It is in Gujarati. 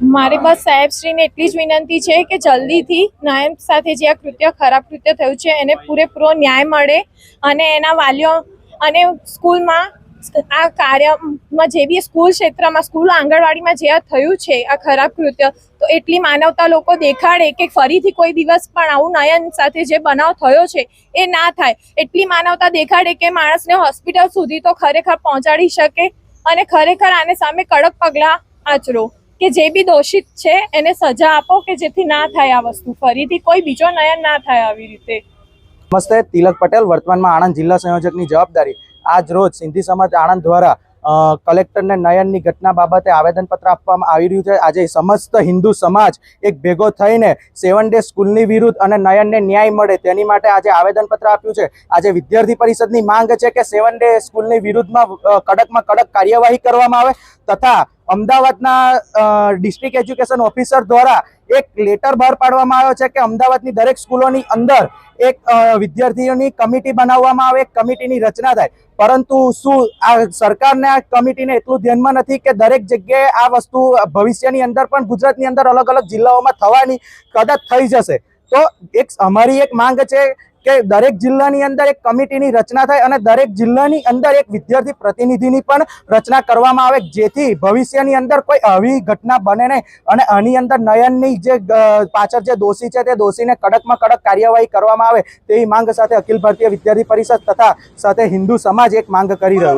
મારી બસ સાહેબશ્રીને એટલી જ વિનંતી છે કે જલ્દીથી નયન સાથે જે આ કૃત્ય, ખરાબ કૃત્ય થયું છે, એને પૂરેપૂરો ન્યાય મળે અને એના વાલીઓ અને સ્કૂલમાં આ કાર્યમાં જે બી સ્કૂલ ક્ષેત્રમાં, સ્કૂલ આંગણવાડીમાં જે આ થયું છે, આ ખરાબ કૃત્ય, તો એટલી માનવતા લોકો દેખાડે કે ફરીથી કોઈ દિવસ પણ આવું નયન સાથે જે બનાવ થયો છે, એ ના થાય. એટલી માનવતા દેખાડે કે માણસને હોસ્પિટલ સુધી તો ખરેખર પહોંચાડી શકે અને ખરેખર આને સામે કડક પગલાં આચરો. કે જે બી દોષિત છે, એને સજા આપો કે જેથી ના થાય આ વસ્તુ. ફરીથી કોઈ બીજો નયન ના થાય આવી રીતે. નમસ્તે, તિલક પટેલ, વર્તમાનમાં આણંદ જિલ્લા સંયોજકની જવાબદારી. આજ રોજ સિંધી સમાજ આણંદ દ્વારા કલેક્ટરને નયનની ઘટના બાબતે આવેદનપત્ર આપવામાં આવી રહ્યું છે. આજે સમસ્ત હિન્દુ સમાજ એક ભેગો થઈને સેવન ડે સ્કૂલની વિરુદ્ધ અને નયનને ન્યાય મળે તેની માટે આજે આવેદનપત્ર આપ્યું છે. આજે વિદ્યાર્થી પરિષદની માંગ છે કે સેવન ડે સ્કૂલની વિરુદ્ધમાં કડકમાં કડક કાર્યવાહી કરવામાં આવે તથા અમદાવાદના ડિસ્ટ્રિક્ટ એજ્યુકેશન ઓફિસર દ્વારા એક લેટર બહાર પાડવામાં આવ્યો છે કે અમદાવાદની દરેક સ્કૂલોની અંદર એક વિદ્યાર્થીઓની કમિટી બનાવવામાં આવે, એક કમિટીની રચના થાય. પરંતુ શું આ સરકારને આ કમિટીને એટલું ધ્યાનમાં નથી કે દરેક જગ્યાએ આ વસ્તુ ભવિષ્યની અંદર પણ ગુજરાતની અંદર અલગ અલગ જિલ્લાઓમાં થવાની કદાચ થઈ જશે? તો એક અમારી એક માંગ છે કે દરેક જિલ્લાની અંદર એક કમિટીની રચના થાય અને દરેક જિલ્લાની અંદર એક વિદ્યાર્થી પ્રતિનિધિની પણ રચના કરવામાં આવે, જેથી ભવિષ્યની અંદર કોઈ આવી ઘટના બને નહીં અને આની અંદર નયનની જે પાછળ જે દોષી છે તે દોષીને કડકમાં કડક કાર્યવાહી કરવામાં આવે, તેવી માંગ સાથે અખિલ ભારતીય વિદ્યાર્થી પરિષદ તથા સાથે હિન્દુ સમાજ એક માંગ કરી રહ્યું